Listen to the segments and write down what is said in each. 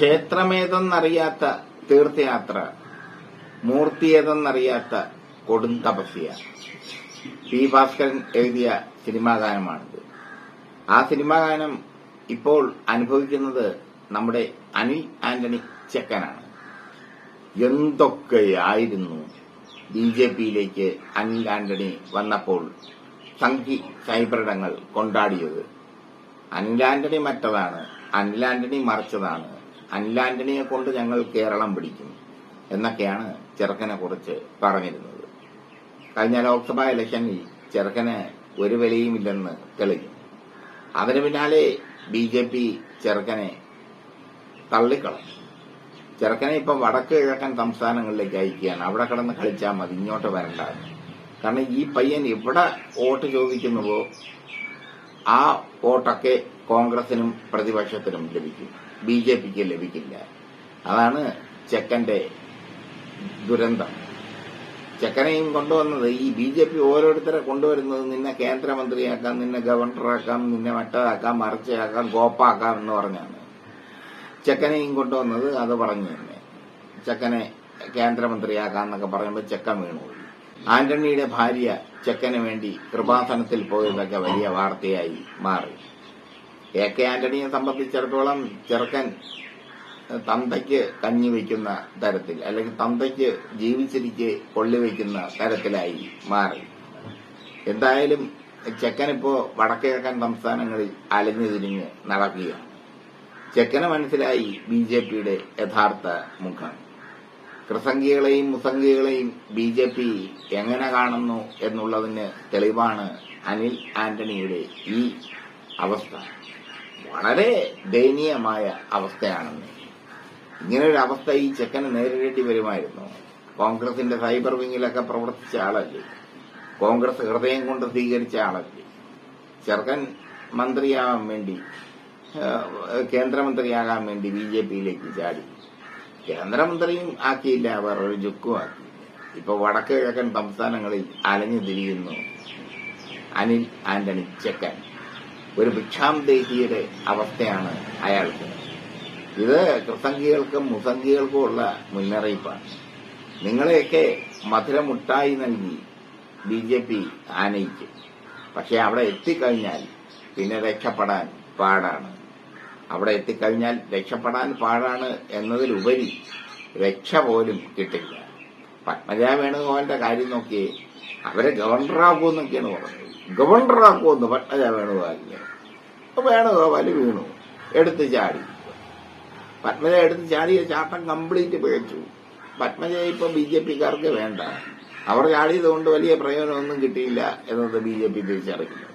ക്ഷേത്രമേതെന്നറിയാത്ത തീർത്ഥയാത്ര മൂർത്തിയേതെന്നറിയാത്ത കൊടും തപസ്യ. പി ഭാസ്കരൻ എഴുതിയ സിനിമാ ഗാനമാണിത്. ആ സിനിമാ ഗാനം ഇപ്പോൾ അനുഭവിക്കുന്നത് നമ്മുടെ അനിൽ ആന്റണി ചെക്കനാണ്. എന്തൊക്കെയായിരുന്നു ബി ജെ പിയിലേക്ക് അനിൽ ആന്റണി വന്നപ്പോൾ സംഘി സൈബറിടങ്ങൾ കൊണ്ടാടിയത്? അനിൽ ആന്റണി മറ്റതാണ് അനിൽ ആന്റണി മറിച്ചതാണ്. അനിൽ ആന്റണിയെ കൊണ്ട് ഞങ്ങൾ കേരളം പിടിക്കും എന്നൊക്കെയാണ് ചെറുക്കനെ കുറിച്ച് പറഞ്ഞിരുന്നത്. കഴിഞ്ഞ ലോക്സഭാ ഇലക്ഷനിൽ ചെറുക്കന് ഒരു വിലയുമില്ലെന്ന് തെളിഞ്ഞു. അതിന് പിന്നാലെ ബി ജെ പി ചെറുക്കനെ തള്ളിക്കളഞ്ഞു. ചെറുക്കനെ ഇപ്പം വടക്ക് കിഴക്കൻ സംസ്ഥാനങ്ങളിലേക്ക് അയക്കുകയാണ്. അവിടെ കിടന്ന് കളിച്ചാൽ മതി ഇങ്ങോട്ട് വരണ്ട. കാരണം ഈ പയ്യൻ എവിടെ വോട്ട് ചോദിക്കുന്നുവോ ആ വോട്ടൊക്കെ കോൺഗ്രസിനും പ്രതിപക്ഷത്തിനും ലഭിക്കും. ബി ജെ പിക്ക് ലഭിക്കില്ല. അതാണ് ചെക്കന്റെ ദുരന്തം. ചെക്കനെയും കൊണ്ടുവന്നത് ഈ ബി ജെ പി ഓരോരുത്തരെ കൊണ്ടുവരുന്നത് നിന്നെ കേന്ദ്രമന്ത്രിയാക്കാം നിന്നെ ഗവർണറാക്കാം നിന്നെ മറ്റതാക്കാം മറിച്ചയാക്കാം ഗോപ്പാക്കാം എന്ന് പറഞ്ഞാണ്. ചെക്കനെയും കൊണ്ടുവന്നത് അത് പറഞ്ഞു തന്നെ. ചെക്കനെ കേന്ദ്രമന്ത്രിയാക്കാം എന്നൊക്കെ പറയുമ്പോൾ ചെക്കൻ വീണു ആന്റണിയുടെ ഭാര്യ ചെക്കന് വേണ്ടി കൃപാസനത്തിൽ പോയതൊക്കെ വലിയ വാർത്തയായി മാറി. എ കെ ആന്റണിയെ സംബന്ധിച്ചിടത്തോളം ചെറുക്കൻ തന്തയ്ക്ക് കഞ്ഞി വയ്ക്കുന്ന തരത്തിൽ അല്ലെങ്കിൽ തന്തയ്ക്ക് ജീവിച്ചിരിക്കെ കൊള്ളിവയ്ക്കുന്ന തരത്തിലായി മാറി. എന്തായാലും ചെക്കനിപ്പോ വടക്കിഴക്കൻ സംസ്ഥാനങ്ങളിൽ അലഞ്ഞു തിരിഞ്ഞ് നടക്കുകയാണ്. ചെക്കന് മനസ്സിലായി ബി ജെ പിയുടെ യഥാർത്ഥ മുഖം. കൃസംഗികളെയും മുസംഗികളെയും ബി ജെ പി എങ്ങനെ കാണുന്നു എന്നുള്ളതിന് തെളിവാണ് അനിൽ ആന്റണിയുടെ ഈ അവസ്ഥ. വളരെ ദയനീയമായ അവസ്ഥയാണെന്ന്. ഇങ്ങനൊരു അവസ്ഥ ഈ ചെക്കന് നേരിടേണ്ടി വരുമായിരുന്നു. കോൺഗ്രസിന്റെ സൈബർ വിങ്ങിലൊക്കെ പ്രവർത്തിച്ച ആളല്ലേ? കോൺഗ്രസ് ഹൃദയം കൊണ്ട് സ്വീകരിച്ച ആളല്ലേ? ചെറുക്കൻ മന്ത്രിയാവാൻ വേണ്ടി കേന്ദ്രമന്ത്രിയാകാൻ വേണ്ടി ബി ജെ പിയിലേക്ക് ചാടി. കേന്ദ്രമന്ത്രിയും ആക്കിയില്ല അവർ ഒരു ജുക്കും ആക്കി ഇപ്പൊ വടക്ക് കിഴക്കൻ സംസ്ഥാനങ്ങളിൽ അലഞ്ഞു തിരിയുന്നു അനിൽ ആന്റണി ചെക്കൻ. ഒരു ഭിക്ഷാന്തേഹിയുടെ അവസ്ഥയാണ് അയാൾക്ക്. ഇത് കൃസംഗികൾക്കും മുസംഗികൾക്കും ഉള്ള മുന്നറിയിപ്പാണ്. നിങ്ങളെയൊക്കെ മധുരമുട്ടായി നൽകി ബി ജെ പി ആനയിക്കും. പക്ഷെ അവിടെ എത്തിക്കഴിഞ്ഞാൽ പിന്നെ രക്ഷപ്പെടാൻ പാടാണ്. അവിടെ എത്തിക്കഴിഞ്ഞാൽ രക്ഷപ്പെടാൻ പാടാണ് എന്നതിലുപരി രക്ഷ പോലും കിട്ടില്ല. പത്മജ വേണുഗോപാലിന്റെ കാര്യം നോക്കിയേ അവരെ ഗവർണറാക്കുമെന്നൊക്കെയാണ് പറഞ്ഞത്. ഗവർണറാക്കുമെന്ന് പട്ടജ വേണുഗോപാലിന് അപ്പൊ വലി വീണു? എടുത്ത് ചാടി. പത്മജ എടുത്ത് ചാടിയ ചാട്ടം കംപ്ലീറ്റ് പിഴച്ചു പത്മജ ഇപ്പൊ ബി ജെ പിക്കാർക്ക് വേണ്ട. അവർ ചാടിയത് കൊണ്ട് വലിയ പ്രയോജനമൊന്നും കിട്ടിയില്ല എന്നത് ബി ജെ പി തിരിച്ചറിയില്ല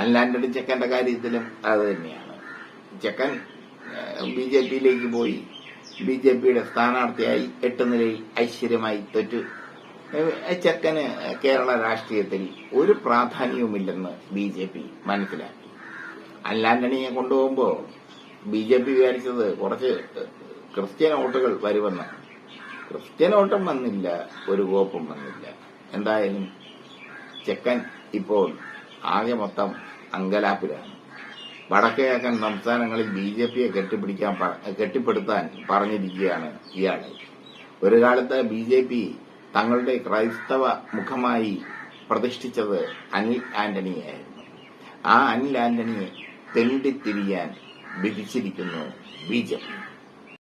അല്ലാണ്ടടി ചെക്കന്റെ കാര്യത്തിലും അത് തന്നെയാണ്. ചെക്കൻ ബി ജെ പിയിലേക്ക് പോയി. ബി ജെ പിയുടെ സ്ഥാനാർത്ഥിയായി എട്ട് നിലയിൽ ഐശ്വര്യമായി തൊറ്റു. ചെക്കന് കേരള രാഷ്ട്രീയത്തിൽ ഒരു പ്രാധാന്യവുമില്ലെന്ന് ബി ജെ പി മനസ്സിലാക്കി. അല്ലാണ്ടണിയെ കൊണ്ടുപോകുമ്പോൾ ബി ജെ പി വിചാരിച്ചത് കുറച്ച് ക്രിസ്ത്യൻ വോട്ടുകൾ വരുമെന്നാണ് ക്രിസ്ത്യൻ വോട്ടും വന്നില്ല ഒരു കോപ്പും വന്നില്ല. എന്തായാലും ചെക്കൻ ഇപ്പോൾ ആകെ മൊത്തം അങ്കലാപ്പിലാണ്. വടക്കേക്കൻ സംസ്ഥാനങ്ങളിൽ ബി ജെ പിയെ കെട്ടിപ്പിടിക്കാൻ കെട്ടിപ്പടുത്താൻ പറഞ്ഞിരിക്കുകയാണ് ഇയാൾ ഒരു കാലത്ത് ബി ജെ പി തങ്ങളുടെ ക്രൈസ്തവ മുഖമായി പ്രതിഷ്ഠിച്ചത് അനിൽ ആന്റണിയായിരുന്നു. ആ അനിൽ ആന്റണിയെ തെണ്ടിത്തിരിയാൻ വിധിച്ചിരിക്കുന്നു ബി ജെ പി.